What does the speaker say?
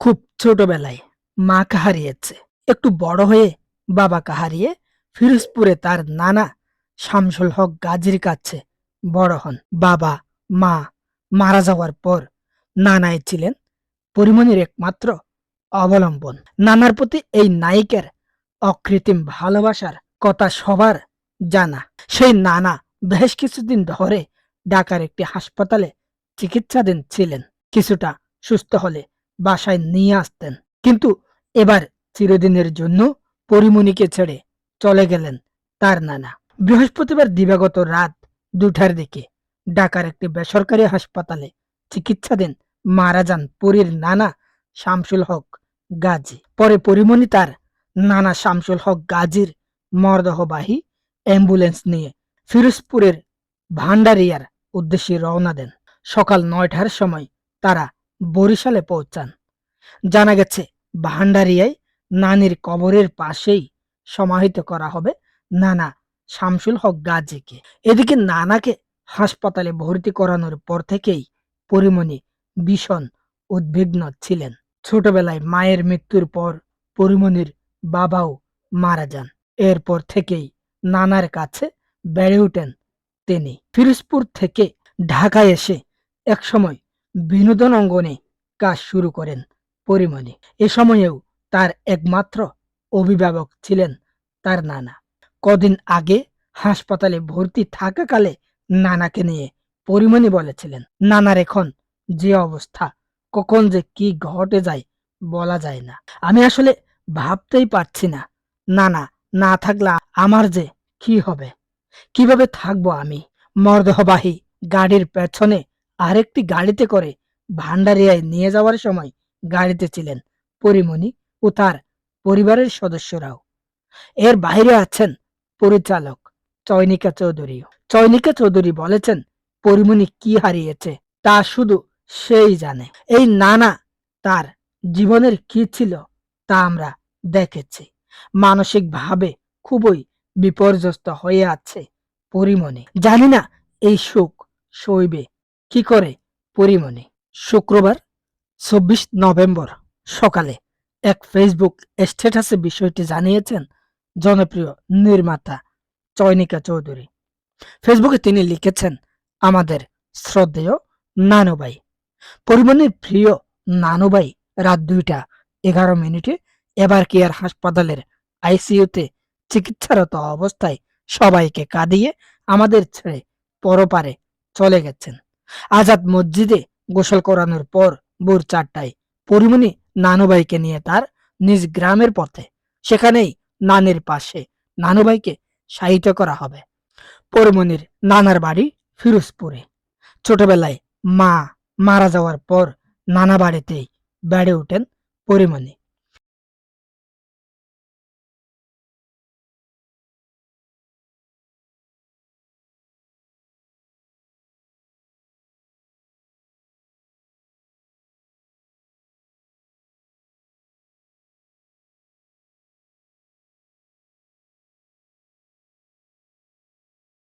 খুব ছোটবেলায় মাকে হারিয়েছে। একটু বড় হয়ে বাবাকে হারিয়ে ফিরোজপুরে তার নানা শামসুল হক গাজীর কাছে বড় হন। বাবা, মা মারা যাওয়ার পর নানায় ছিলেন পরিমণির একমাত্র অবলম্বন। নানার প্রতি এই নায়িকার অকৃত্রিম ভালোবাসার কথা সবার জানা। সেই নানা বেশ কিছুদিন ধরে ঢাকার একটি হাসপাতালে চিকিৎসাধীন ছিলেন। কিছুটা সুস্থ হলে বাসায় নিয়ে আসতেন। কিন্তু এবার চিরদিনের জন্য পরিমণিকে ছেড়ে চলে গেলেন তার নানা। বৃহস্পতিবার দিবাগত রাত দুটার দিকে ঢাকার একটি বেসরকারি হাসপাতালে চিকিৎসাধীন মারা যান পরীর নানা শামসুল হক গাজী। পরে পরিমণি তার নানা শামসুল হক গাজীর মরদেহবাহী অ্যাম্বুলেন্স নিয়ে ফিরোজপুরের ভান্ডারিয়ার উদ্দেশ্যে রওনা দেন। সকাল নয়টার সময় তারা বরিশালে পৌঁছান। জানা গেছে ভান্ডারিয়ায় নানির কবরের পাশেই সমাহিত করা হবে নানা শামসুল হক গাজীকে। এদিকে নানাকে হাসপাতালে ভর্তি করানোর পর থেকেই পরিমণি ভীষণ উদ্বিগ্ন ছিলেন। ছোটবেলায় মায়ের মৃত্যুর পর পরিমণির বাবাও মারা যান। এরপর থেকেই নানার কাছে বেড়ে ওঠেন তিনি। ফিরোজপুর থেকে ঢাকায় এসে একসময় বিনোদন অঙ্গনে কাজ শুরু করেন পরিমণি। এ সময়েও তার একমাত্র অভিভাবক ছিলেন তার নানা। কদিন আগে হাসপাতালে ভর্তি থাকাকালে নানাকে নিয়ে পরিমণি বলেছিলেন, নানার এখন যে অবস্থা, কখন যে কি ঘটে যায় বলা যায় না। আমি আসলে ভাবতেই পারছি না। নানা, না থাকলে আমার যে কি হবে? কীভাবে থাকব আমি? মর্দহবাহী গাড়ির পেছনে আরেকটি গাড়িতে করে ভান্ডারিয়ায় নিয়ে যাওয়ার সময় গাড়িতে ছিলেন পরিমণি ও তার পরিবারের সদস্যরাও। এর বাইরে আছেন পরিচালক চয়নিকা চৌধুরী। চয়নিকা চৌধুরী বলেছেন, পরিমণি কি হারিয়েছে তা শুধু সেই জানে। এই নানা তার জীবনের কি ছিল তা আমরা দেখেছি। মানসিকভাবে খুবই বিপর্যস্ত হয়ে আছে পরিমণি। জানি না এই সুখ সইবে কি করে পরিমণি? শুক্রবার, চব্বিশ নভেম্বর সকালে এক ফেসবুক স্ট্যাটাসে বিষয়টি জানিয়েছেন জনপ্রিয় নির্মাতা চয়নিকা চৌধুরী। ফেসবুকে তিনি লিখেছেন, আমাদের শ্রদ্ধেয় নানুবাই। পরিমণির প্রিয় নানুবাই রাত দুইটা এগারো মিনিটে এবার কেয়ার হাসপাতালের আইসিইউতে চিকিৎসারত অবস্থায় সবাইকে কাঁদিয়ে আমাদের ছেড়ে পরপারে চলে গেছেন? আজাদ মসজিদে গোসল করানোর পর ভোর চারটায় পরিমণি নানুবাইকে নিয়ে তার নিজ গ্রামের পথে। সেখানেই নানির পাশে নানুবাইকে সাহিত্য করা হবে। পরিমণির নানার বাড়ি ফিরোজপুরে। ছোটবেলায় মা মারা যাওয়ার পর নানা বাড়িতেই বেড়ে ওঠেন পরিমণি।